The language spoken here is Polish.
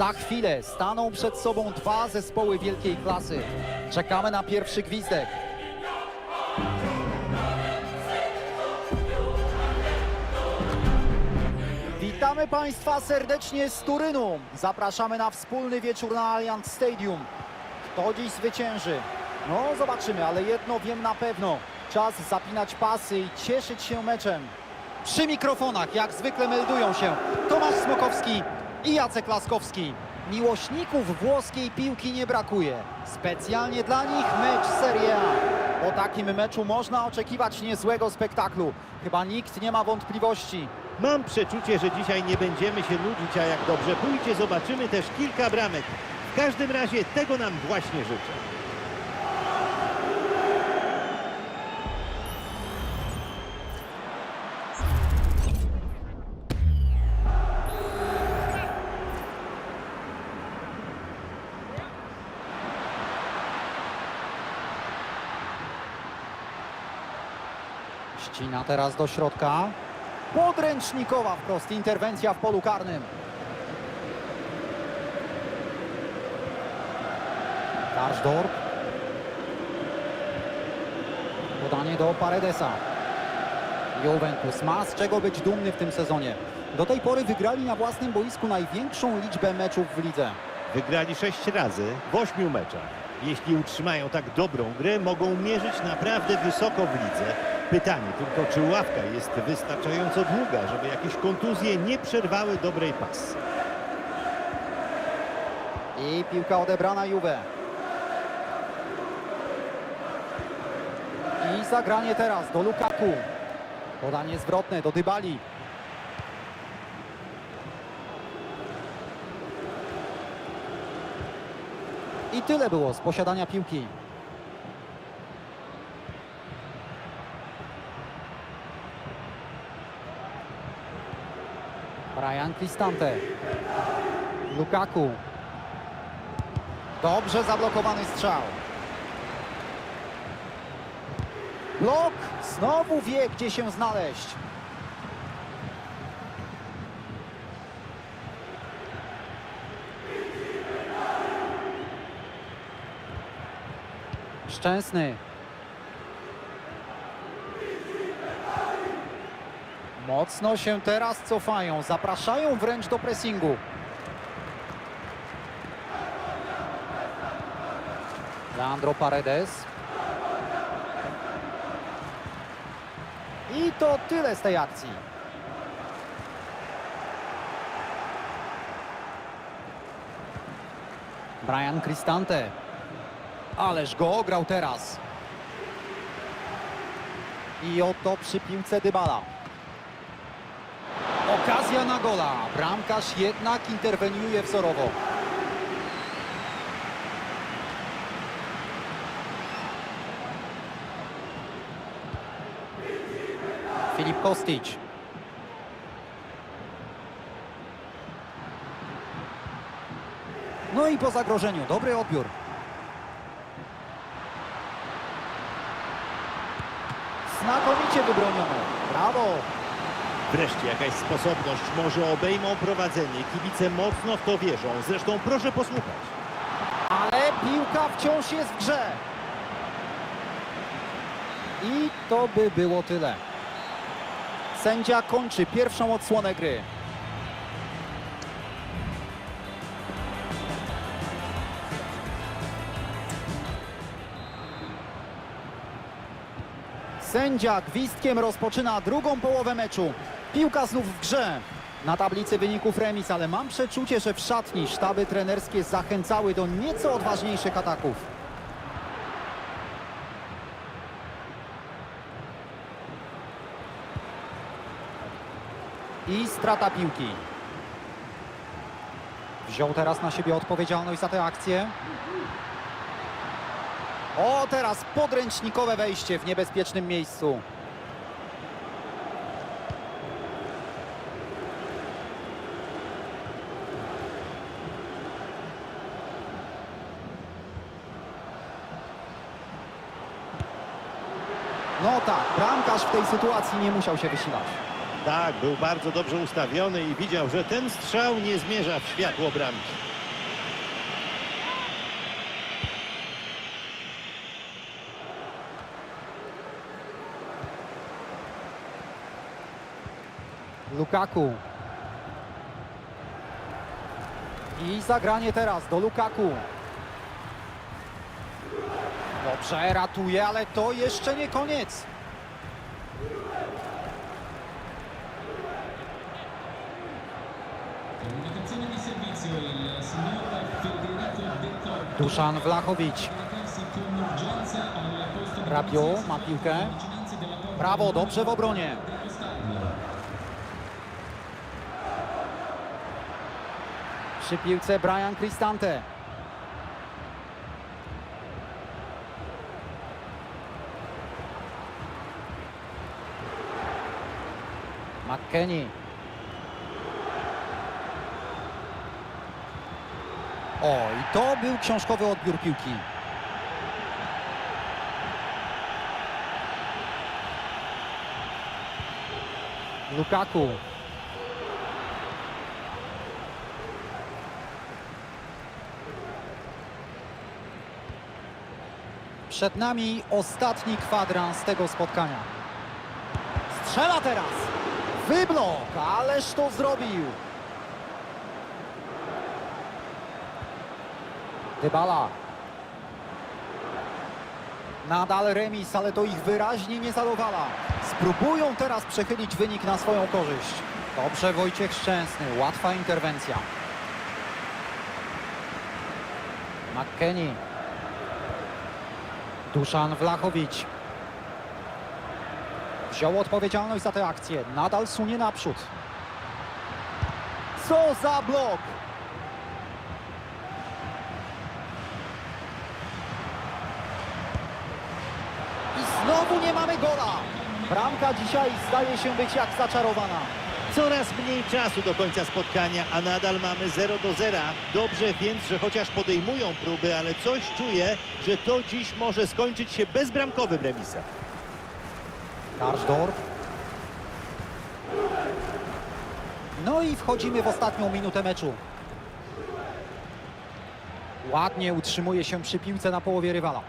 Za chwilę staną przed sobą dwa zespoły wielkiej klasy. Czekamy na pierwszy gwizdek. Witamy Państwa serdecznie z Turynu. Zapraszamy na wspólny wieczór na Allianz Stadium. Kto dziś zwycięży? No, zobaczymy, ale jedno wiem na pewno. Czas zapinać pasy i cieszyć się meczem. Przy mikrofonach, jak zwykle meldują się Tomasz Smokowski i Jacek Laskowski. Miłośników włoskiej piłki nie brakuje. Specjalnie dla nich mecz Serie A. Po takim meczu można oczekiwać niezłego spektaklu. Chyba nikt nie ma wątpliwości. Mam przeczucie, że dzisiaj nie będziemy się nudzić, a jak dobrze pójdzie, zobaczymy też kilka bramek. W każdym razie tego nam właśnie życzę. Ścina teraz do środka. Podręcznikowa wprost interwencja w polu karnym. Karsdorp. Podanie do Paredesa. Juventus ma z czego być dumny w tym sezonie. Do tej pory wygrali na własnym boisku największą liczbę meczów w lidze. Wygrali sześć razy w ośmiu meczach. Jeśli utrzymają tak dobrą grę, mogą mierzyć naprawdę wysoko w lidze. Pytanie tylko, czy ławka jest wystarczająco długa, żeby jakieś kontuzje nie przerwały dobrej pasy. I piłka odebrana Juve. I zagranie teraz do Lukaku. Podanie zwrotne do Dybali. I tyle było z posiadania piłki. Brian Cristante. Lukaku. Dobrze zablokowany strzał. Blok znowu wie, gdzie się znaleźć. Szczęsny. Mocno się teraz cofają, zapraszają wręcz do pressingu. Leandro Paredes. I to tyle z tej akcji. Brian Cristante. Ależ go ograł teraz. I oto przy piłce Dybala. Okazja na gola. Bramkarz jednak interweniuje wzorowo. Filip Kostić. No i po zagrożeniu, dobry odbiór. Znakomicie wybronione. Brawo. Wreszcie jakaś sposobność, może obejmą prowadzenie. Kibice mocno w to wierzą. Zresztą proszę posłuchać. Ale piłka wciąż jest w grze. I to by było tyle. Sędzia kończy pierwszą odsłonę gry. Sędzia gwizdkiem rozpoczyna drugą połowę meczu. Piłka znów w grze. Na tablicy wyników remis, ale mam przeczucie, że w szatni sztaby trenerskie zachęcały do nieco odważniejszych ataków. I strata piłki. Wziął teraz na siebie odpowiedzialność za tę akcję. O, teraz podręcznikowe wejście w niebezpiecznym miejscu. No tak, bramkarz w tej sytuacji nie musiał się wysilać. Tak, był bardzo dobrze ustawiony i widział, że ten strzał nie zmierza w światło bramki. Lukaku. I zagranie teraz do Lukaku. Dobrze, ratuje, ale to jeszcze nie koniec. Duszan Wlachowicz. Rabiot ma piłkę. Brawo, dobrze w obronie. Przy piłce Brian Cristante. McKennie. O, i to był książkowy odbiór piłki. Lukaku. Przed nami ostatni kwadrans tego spotkania. Strzela teraz. Wyblok, ależ to zrobił. Dybala. Nadal remis, ale to ich wyraźnie nie zadowala. Spróbują teraz przechylić wynik na swoją korzyść. Dobrze Wojciech Szczęsny, łatwa interwencja. McKennie. Duszan Wlachowicz. Wziął odpowiedzialność za tę akcję. Nadal sunie naprzód. Co za blok! I znowu nie mamy gola. Bramka dzisiaj zdaje się być jak zaczarowana. Coraz mniej czasu do końca spotkania, a nadal mamy 0 do 0. Dobrze więc, że chociaż podejmują próby, ale coś czuję, że to dziś może skończyć się bezbramkowym remisem. Karsdorf. No i wchodzimy w ostatnią minutę meczu. Ładnie utrzymuje się przy piłce na połowie rywala.